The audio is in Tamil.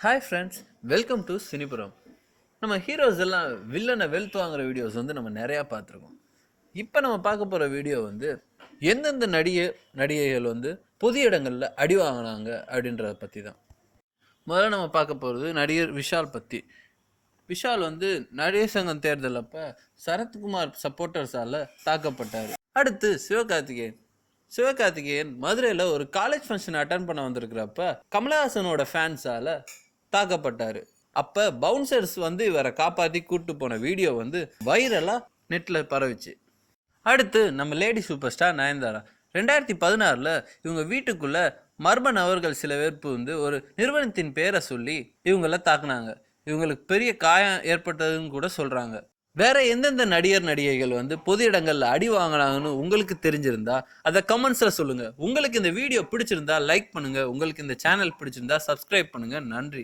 Hi friends welcome to Cinipuram நம்ம ஹீரோஸ் எல்லாம் வில்லனை வெல்த் வாங்குற வீடியோஸ் வந்து நம்ம நிறையா பார்த்துருக்கோம். இப்போ நம்ம பார்க்க போகிற வீடியோ வந்து எந்தெந்த நடிகை நடிகைகள் வந்து பொது இடங்களில் அடி வாங்கினாங்க அப்படின்றத பற்றி தான் முதல்ல நம்ம பார்க்க போகிறது நடிகர் விஷால் பற்றி விஷால் வந்து நடிகர் சங்கம் தேர்தல் அப்போ சரத்குமார் சப்போர்ட்டர்ஸால் தாக்கப்பட்டார். அடுத்து சிவகார்த்திகேயன். சிவகார்த்திகேயன் மதுரையில் ஒரு காலேஜ் ஃபங்க்ஷன் அட்டன் பண்ண வந்திருக்கிறப்ப கமலஹாசனோட ஃபேன்ஸால் தாக்கப்பட்டார். அப்போ பவுன்சர்ஸ் வந்து இவரை காப்பாற்றி கூப்பிட்டு போன வீடியோ வந்து வைரலாக நெட்டில் பரவிச்சு. அடுத்து நம்ம லேடி சூப்பர் ஸ்டார் நயன்தாரா. ரெண்டாயிரத்தி பதினாறில் இவங்க வீட்டுக்குள்ளே மர்ம நபர்கள் சில பேர் வந்து ஒரு நிறுவனத்தின் பேரை சொல்லி இவங்கள தாக்குனாங்க. இவங்களுக்கு பெரிய காயம் ஏற்பட்டதுன்னு கூட சொல்கிறாங்க வேற எந்தெந்த நடிகர் நடிகைகள் வந்து பொது இடங்களில் அடி வாங்கினாங்கன்னு உங்களுக்கு தெரிஞ்சிருந்தா அதை கமெண்ட்ஸில் சொல்லுங்கள் உங்களுக்கு இந்த வீடியோ பிடிச்சிருந்தா லைக் பண்ணுங்கள் உங்களுக்கு இந்த சேனல் பிடிச்சிருந்தா சப்ஸ்கிரைப் பண்ணுங்கள் நன்றி.